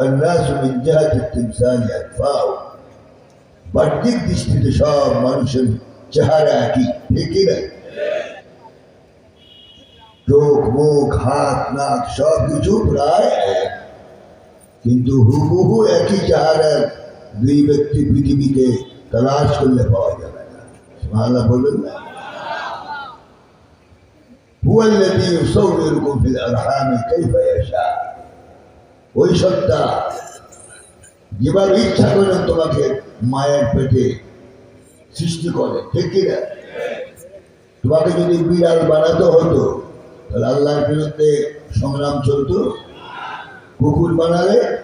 الناس من جهة التمثال أكفاء بردك دشت دشار منشن شهر أكيد هيك كده চোখ মুখ হাত নাক সব কিছু প্রায় এক কিন্তু হুবহু একই চেহারার দুই ব্যক্তি পৃথিবীতে তালাশ করলে পাওয়া যাবে না সুবহানাল্লাহ বলবেন না هو الذي يصوركم في الأرحام كيف يشاء ওই সত্তা যেভাবে ইচ্ছা করেন তোমাকে মায়ের পেটে সৃষ্টি করে ঠিক কিনা তোমাকে যদি বিড়াল বানাতে হতো আল্লাহর বিরুদ্ধে সংগ্রাম চলতো? কুকুর বানালে?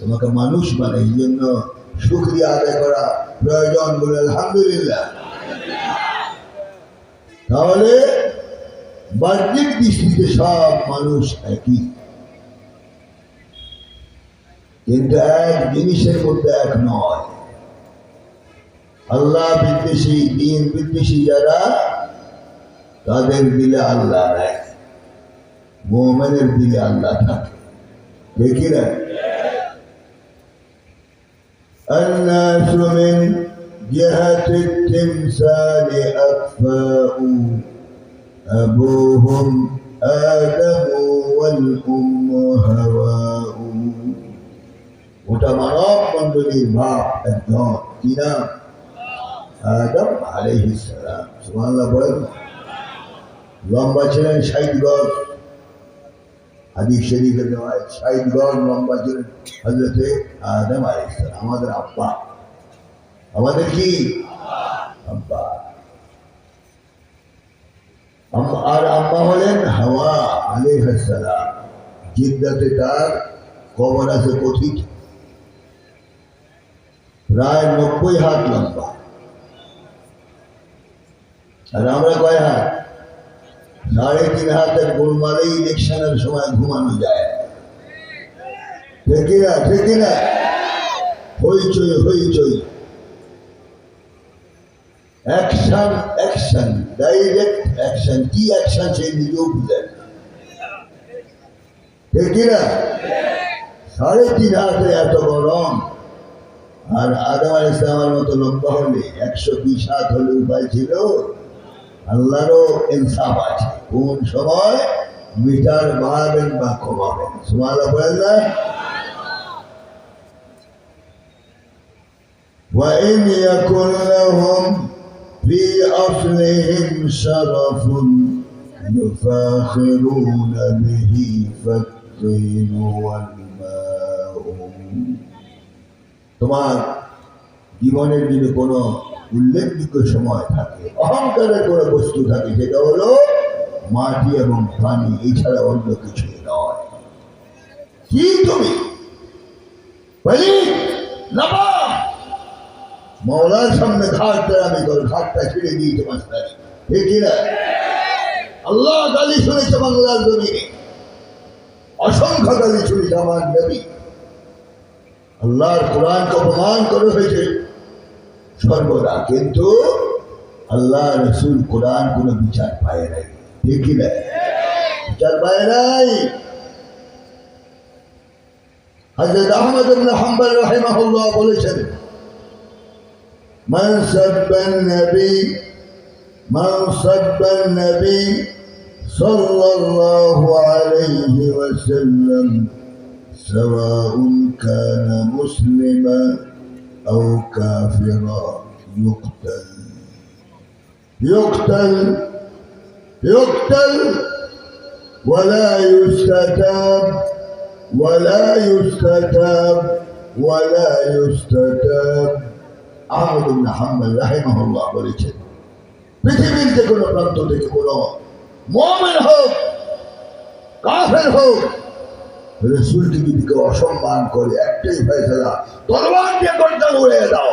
তোমাকে মানুষ বানায়, এই জন্য শুক্রিয়া আদায় করা প্রয়োজন বলে আলহামদুলিল্লাহ। তাহলে বাহ্যিক দৃষ্টিতে সব মানুষ একই। কিন্তু এক জিনিসের মধ্যে এক নয়। আল্লাহ বিদ্বেষী, দিন বিদ্বেষী যারা তাদের দিলে আল্লাহ নাই মোমেনের দিলে আল্লাহ থাকে দেখি না الناس من جهة التمثال أكفاء أبوهم آدم والأم هواء ওটা মানব মন্ডলীর বাপ একজন কি নাম আদম আলাইহিস সালাম সুবহানাল্লাহ বলেন না? লম্বা ছিলেন ষাট হাদিস শরীফে দেওয়া ষাট লম্বা ছিলেন হজরতে আদম আলাইহিস সালাম, আমাদের আব্বা। আমাদের কি? আব্বা। আর আম্মা হলেন হাওয়া আলাইহিস সালাম। জিদ্দাতে তার কবর আছে কথিত। প্রায় নব্বই হাত লম্বা। আর আমরা কয় হাত? সাড়ে তিন হাতের গোলমালেই ইলেকশনের সময় ঘুমানো যায়। না, ঠিক না। হইচই হইচই। অ্যাকশন অ্যাকশন ডাইরেক্ট অ্যাকশন কি অ্যাকশন সে নিজেও বুঝেন। ঠিক না। সাড়ে তিন হাতে এত গরম। আর আদম আল মতো লম্বা হলে একশো বিশ হাত হলে উপায় ছিল? আল্লাহরও ইনসাফ আছে কোন সময় মিটার বাড়াবেন বা কমাবেন সুমালা বলেন না وإن يكن لهم في أصلهم شرف يفاخرون به فالطين والماء তোমার জীবনের যদি কোনো উল্লেখযোগ্য সময় থাকে অহংকারের কোনো বস্তু থাকে, সেটা হলো মাটি এবং পানি, এছাড়া অন্য কিছুই নয়। কি তুমি? মৌলার সামনে ঘাট আমি করো ঘাটটা ছেড়ে তোমার সাথে ঠিক না? আল্লাহ গালি শুনেছে বাংলার জমিনে। অসংখ্য গালি শুনেছে আমার নবী। আল্লাহর কোরআনকে অপমান করা হয়েছে। সর্বদা। কিন্তু আল্লাহ রসুল কোরআন কোনো বিচার পায় নাই। দেখি নাই বিচার পায় নাই। হজরত আহমদ ইবনে হাম্বল রাহিমাহুল্লাহ বলেছেন, মান সাব্বান নবী, মান সাব্বান নবী সাল্লাল্লাহু আলাইহি ওয়াসাল্লাম, সাওয়াউন কানা মুসলিমান أو كافرا يقتل يقتل يقتل ولا يستتاب ولا يستتاب ولا يستتاب আহমদ ইবনে হাম্বল রাহিমাহুল্লাহ বলেছেন পৃথিবীর যে কোনো প্রান্ত থেকে কোনো মুমিন হোক কাফের হোক রসুলকে যদি কেউ অসম্মান করে একটাই ফেসলা তরবার দিয়ে গর্দান উড়িয়ে দাও।